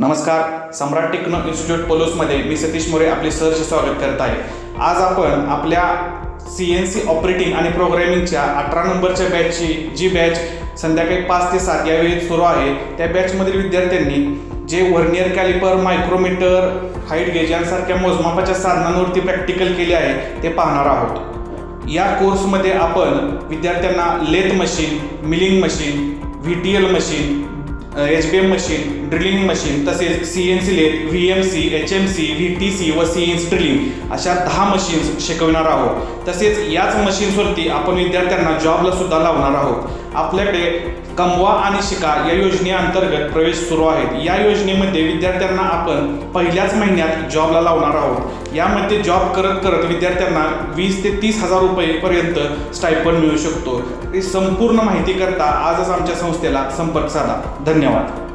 नमस्कार. Samrat techno institute पोलोसमध्ये मी सतीश मोरे आपले सहर्ष स्वागत करत आहे. आज आपण आपल्या सी एन सी ऑपरेटिंग आणि प्रोग्रॅमिंगच्या अठरा नंबरच्या बॅचची जी बॅच संध्याकाळी पाच ते सात या वेळेत सुरू आहे त्या बॅचमधील विद्यार्थ्यांनी जे vernier calliper micrometer height gauge यांसारख्या मोजमापाच्या साधनांवरती प्रॅक्टिकल केले आहे ते पाहणार आहोत. या कोर्समध्ये आपण विद्यार्थ्यांना lathe machine milling machine V T L machine H B M machine drilling machine तसेच C N C lathe V M C H M C V T C व सी एन सी ड्रिलिंग अशा दहा machines शिकवणार आहोत. तसेच याच मशीन्सवरती आपण विद्यार्थ्यांना जॉबला सुद्धा लावणार आहोत. आपल्याकडे कमवा आणि शिका या योजनेअंतर्गत प्रवेश सुरू आहेत. या योजनेमध्ये विद्यार्थ्यांना आपण पहिल्याच महिन्यात जॉबला लावणार आहोत. यामध्ये जॉब करत करत विद्यार्थ्यांना वीस ते तीस हजार रुपयेपर्यंत स्टायपन मिळू शकतो. ही संपूर्ण माहिती करता आजच आमच्या संस्थेला संपर्क साधा. धन्यवाद.